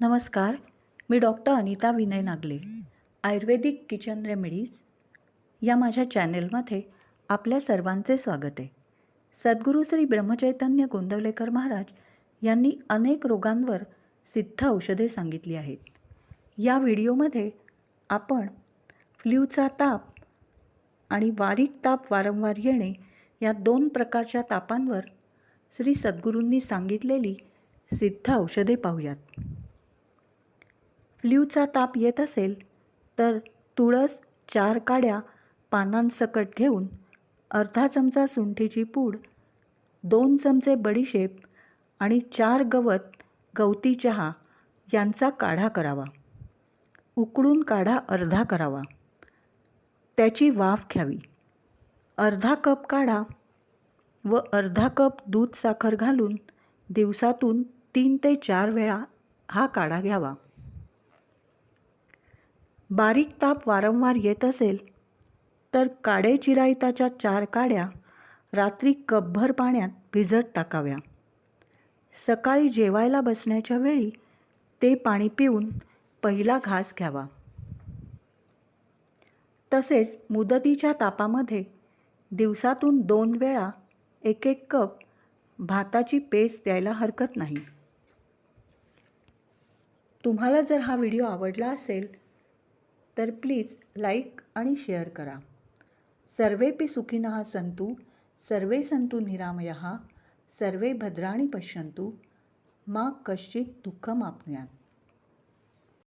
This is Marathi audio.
नमस्कार मी doctor Anita Vinay Nagle ayurvedic kitchen remedies या माझ्या चॅनेलमध्ये आपल्या सर्वांचे स्वागत आहे. सद्गुरू श्री ब्रह्मचैतन्य गोंदवलेकर महाराज यांनी अनेक रोगांवर सिद्ध औषधे सांगितली आहेत. या व्हिडिओमध्ये आपण फ्ल्यूचा ताप आणि बारीक ताप वारंवार येणे या दोन प्रकारच्या तापांवर श्री सद्गुरूंनी सांगितलेली सिद्ध औषधे पाहूयात. फ्ल्यूचा ताप येत असेल तर तुळस चार काड्या पानांसकट घेऊन अर्धा चमचा सुंठीची पूड दोन चमचे बडीशेप आणि चार गवत गवती चहा यांचा काढा करावा. उकळून काढा अर्धा करावा. त्याची वाफ घ्यावी. अर्धा कप काढा व अर्धा कप दूध साखर घालून दिवसातून तीन ते चार वेळा हा काढा घ्यावा. बारीक ताप वारंवार येत असेल तर काडे चिरायताच्या चार काड्या रात्री कपभर पाण्यात भिजत टाकाव्या. सकाळी जेवायला बसण्याच्या वेळी ते पाणी पिऊन पहिला घास घ्यावा. तसेच मुदतीच्या तापामध्ये दिवसातून दोन वेळा एक एक कप भाताची पेस्ट द्यायला हरकत नाही. तुम्हाला जर हा व्हिडिओ आवडला असेल तर प्लीज लाईक आणि शेअर करा. सर्वेपि सुखिनः सन्तु सर्वे सन्तु निरामयः सर्वे भद्राणि पश्यन्तु मा कश्चित् दुःखमाप्नुयात्.